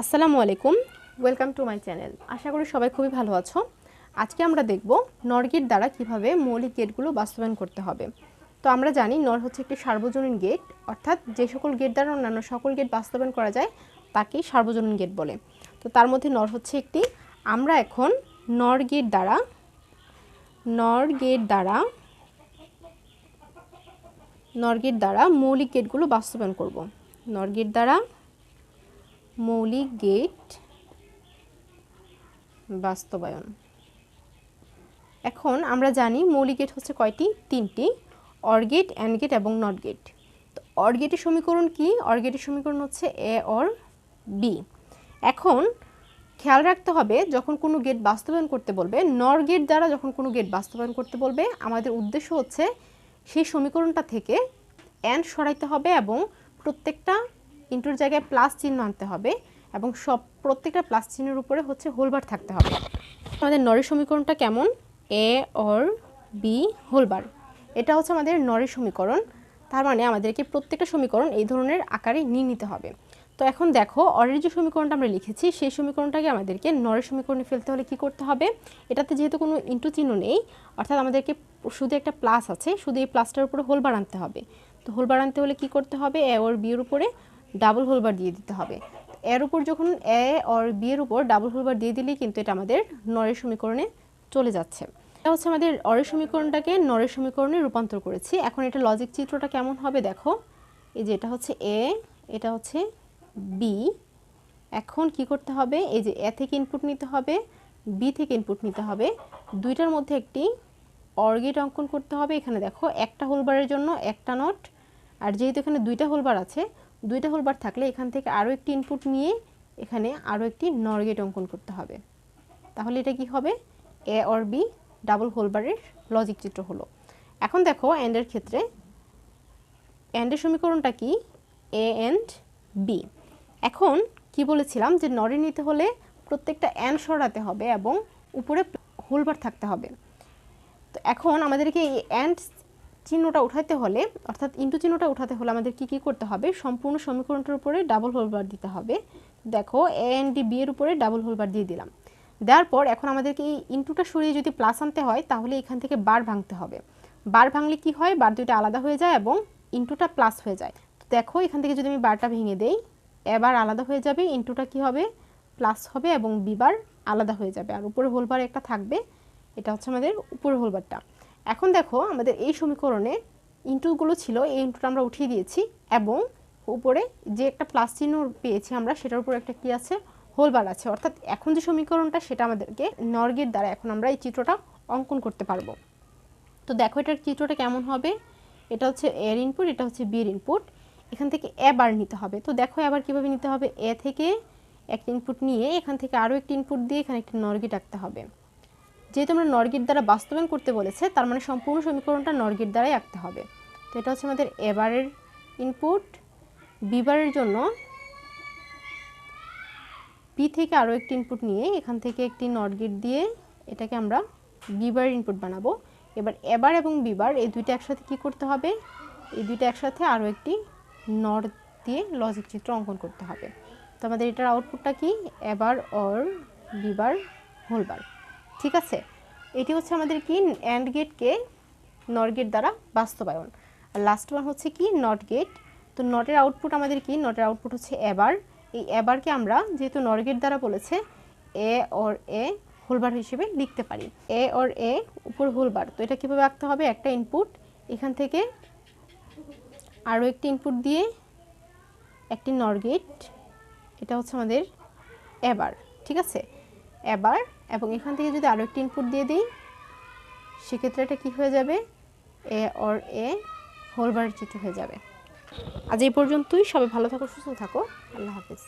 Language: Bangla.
আসসালামু আলাইকুম। ওয়েলকাম টু মাই চ্যানেল আশা করি সবাই খুবই ভালো আছো। আজকে আমরা দেখব নর গেট দ্বারা কীভাবে মৌলিক গেটগুলো বাস্তবায়ন করতে হবে। তো আমরা জানি নর হচ্ছে একটি সার্বজনীন গেট, অর্থাৎ যে সকল গেট দ্বারা অন্যান্য সকল গেট বাস্তবায়ন করা যায়, তাকেই সার্বজনীন গেট বলে। তো তার মধ্যে নর হচ্ছে একটি। আমরা এখন নর গেট দ্বারা নর গেট দ্বারা নর গেট দ্বারা মৌলিক গেটগুলো বাস্তবায়ন করব। নর গেট দ্বারা মৌলিক গেট বাস্তবায়ন। এখন আমরা জানি মৌলিক গেট হচ্ছে কয়টি? তিনটি। অর গেট অ্যান্ড গেট এবং নট গেট। তো অর গেটের সমীকরণ কি? অর গেটের সমীকরণ হচ্ছে এ অর বি এখন খেয়াল রাখতে হবে, যখন কোনো গেট বাস্তবায়ন করতে বলবে নর গেট দ্বারা যখন কোনো গেট বাস্তবায়ন করতে বলবে, আমাদের উদ্দেশ্য হচ্ছে সেই সমীকরণটা থেকে অ্যান্ড সরাইতে হবে এবং প্রত্যেকটা ইন্টুর জায়গায় প্লাস চিহ্ন আনতে হবে এবং সব প্রত্যেকটা প্লাস চিহ্নের উপরে হচ্ছে হোলবার থাকতে হবে। আমাদের নরের সমীকরণটা কেমন? এ অর বি হোলবার এটা হচ্ছে আমাদের নরের সমীকরণ। তার মানে আমাদেরকে প্রত্যেকটা সমীকরণ এই ধরনের আকারে নিয়ে নিতে হবে। তো এখন দেখো, অরের যে সমীকরণটা আমরা লিখেছি, সেই সমীকরণটাকে আমাদেরকে নরের সমীকরণে ফেলতে হলে কি করতে হবে? এটাতে যেহেতু কোনো ইন্টু চিহ্ন নেই, অর্থাৎ আমাদেরকে শুধু একটা প্লাস আছে, শুধু এই প্লাসটার উপরে হোলবার আনতে হবে। তো হোলবার আনতে হলে কি করতে হবে? এ ওর বিয়ের উপরে ডাবল হোলবার দিয়ে দিতে হবে। এর উপর যখন এ অর বি এর উপর ডাবল হোলবার দিয়ে দিলেই কিন্তু এটা আমাদের নরের সমীকরণে চলে যাচ্ছে। এটা হচ্ছে আমাদের অরের সমীকরণটাকে নরের সমীকরণে রূপান্তর করেছি। এখন এটা লজিক চিত্রটা কেমন হবে দেখো। এই যে এটা হচ্ছে এ এটা হচ্ছে বি এখন কি করতে হবে? এই যে এ থেকে ইনপুট নিতে হবে বি থেকে ইনপুট নিতে হবে। দুইটার মধ্যে একটি অর্গেট অঙ্কন করতে হবে। এখানে দেখো একটা হোলবারের জন্য একটা নট আর যেহেতু এখানে দুইটা হোলবার আছে দুইটা হোলবার থাকলে এখান থেকে আরও একটি ইনপুট নিয়ে এখানে আরও একটি নরগেট অঙ্কন করতে হবে। তাহলে এটা কি হবে? এ অর বি ডাবল হোলবারের লজিক চিত্র হলো। এখন দেখো অ্যান্ডের ক্ষেত্রে অ্যান্ডের সমীকরণটা কি? এ অ্যান্ড বি এখন কি বলেছিলাম? যে নরে নিতে হলে প্রত্যেকটা অ্যান্ড সরাতে হবে এবং উপরে হোলবার থাকতে হবে। তো এখন আমাদেরকে এই অ্যান্ড চিহ্নটা উঠাতে হলে, অর্থাৎ ইন্টু চিহ্নটা উঠাতে হলে আমাদের কি কি করতে হবে? সম্পূর্ণ সমীকরণটার উপরে ডাবল হোলবার দিতে হবে। দেখো এ এন ডি বি এর উপরে ডাবল হোলবার দিয়ে দিলাম। দেওয়ার পর এখন আমাদেরকে এই ইন্টুটা সরিয়ে যদি প্লাস আনতে হয়, তাহলে এখান থেকে বার ভাঙতে হবে। বার ভাঙলে কি হয়? বার দুইটা আলাদা হয়ে যায় এবং ইন্টুটা প্লাস হয়ে যায়। তো দেখো, এখান থেকে যদি আমি বারটা ভেঙে দেই এবার আলাদা হয়ে যাবে ইন্টুটা কি হবে? প্লাস হবে এবং বিবার আলাদা হয়ে যাবে। আর উপরে হোলবার একটা থাকবে। এটা হচ্ছে আমাদের উপরে হোলবারটা এখন দেখো আমাদের এই সমীকরণে ইন্টুগুলো ছিল, এই ইন্টুটা আমরা উঠিয়ে দিয়েছি এবং উপরে যে একটা প্লাস চিহ্ন পেয়েছি আমরা, সেটার উপর একটা কি আছে? হোলবার আছে। অর্থাৎ এখন যে সমীকরণটা, সেটা আমাদেরকে নর্গের দ্বারা এখন আমরা এই চিত্রটা অঙ্কন করতে পারব। তো দেখো এটার চিত্রটা কেমন হবে? এটা হচ্ছে এর ইনপুট এটা হচ্ছে বির ইনপুট এখান থেকে এ বার নিতে হবে। তো দেখো এবার কীভাবে নিতে হবে? এ থেকে একটা ইনপুট নিয়ে, এখান থেকে আরও একটি ইনপুট দিয়ে এখানে একটি নর্গেট আঁকতে হবে। যেহেতু আমরা নরগেট দ্বারা বাস্তবায়ন করতে বলেছে, তার মানে সম্পূর্ণ সমীকরণটা নরগেট দ্বারাই আঁকতে হবে। তো এটা হচ্ছে আমাদের এবারের ইনপুট বিবারের জন্য পি থেকে আরও একটি ইনপুট নিয়ে এখান থেকে একটি নটগেট দিয়ে এটাকে আমরা বিবারের ইনপুট বানাবো। এবার এবার এবং বিবার এই দুইটা একসাথে কি করতে হবে? এই দুইটা একসাথে আরও একটি নট দিয়ে লজিক চিত্র অঙ্কন করতে হবে। তো আমাদের এটার আউটপুটটা কি? এবার অর বিবার হোলবার ঠিক আছে? এটি হচ্ছে আমাদের কি? অ্যান্ড গেটকে নট গেট দ্বারা বাস্তবায়ন। আর লাস্ট ওয়ান হচ্ছে কি? নট গেট তো নটের আউটপুট আমাদের কি? নটের আউটপুট হচ্ছে এবার এই এবারকে আমরা যেহেতু নট গেট দ্বারা বলেছে এ অর এ হোলবার হিসেবে লিখতে পারি। এ অর এ উপর হোলবার তো এটা কীভাবে আঁকতে হবে? একটা ইনপুট এখান থেকে আরও একটি ইনপুট দিয়ে একটি নট গেট এটা হচ্ছে আমাদের এবার ঠিক আছে? এবার এবং এখান থেকে যদি আরও একটি ইনপুট দিয়ে দিই, সেক্ষেত্রে এটা কী হয়ে যাবে? এ অর এ হোলবার চিত্র হয়ে যাবে। আজ এই পর্যন্তই। সবাই ভালো থাকো, সুস্থ থাকো। আল্লাহ হাফিজ।